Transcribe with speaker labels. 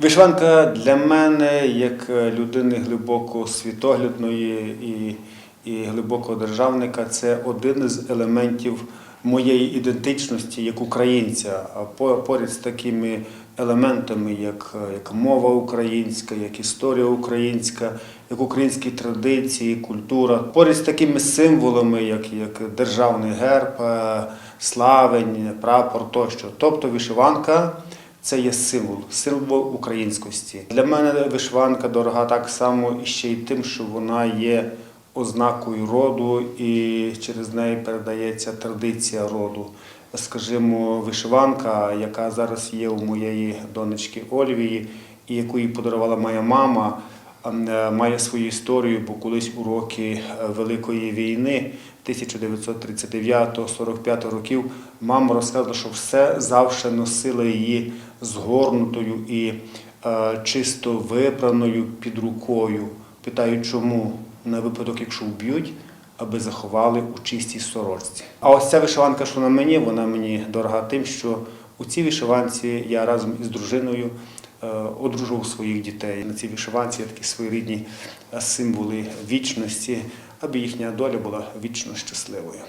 Speaker 1: Вишиванка для мене, як людини глибоко світоглядної і, і глибокого державника, це один із елементів моєї ідентичності як українця. Поряд з такими елементами, як, як мова українська, як історія українська, як українські традиції, культура, поряд з такими символами, як, як державний герб, е, славень, прапор тощо. Тобто вишиванка. Це є символ, символ українськості. Для мене вишиванка дорога так само ще й тим, що вона є ознакою роду і через неї передається традиція роду. Скажімо, вишиванка, яка зараз є у моєї донечки Ольвії, і яку їй подарувала моя мама, ем, е, має свою історію, бо колись у роки е, Великої війни 1939-45 років мама розказувала, що все завжди носила її згорнутою і е, чисто випраною під рукою. Питаю, чому на випадок, якщо вб'ють, аби заховали у чистій сорочці. А ось ця вишиванка, що на мені, вона мені дорога тим, що у цій вишиванці я разом із дружиною е, одружував своїх дітей. На цій вишиванці є такі своєрідні е, символи вічності, аби їхня доля була вічно щасливою.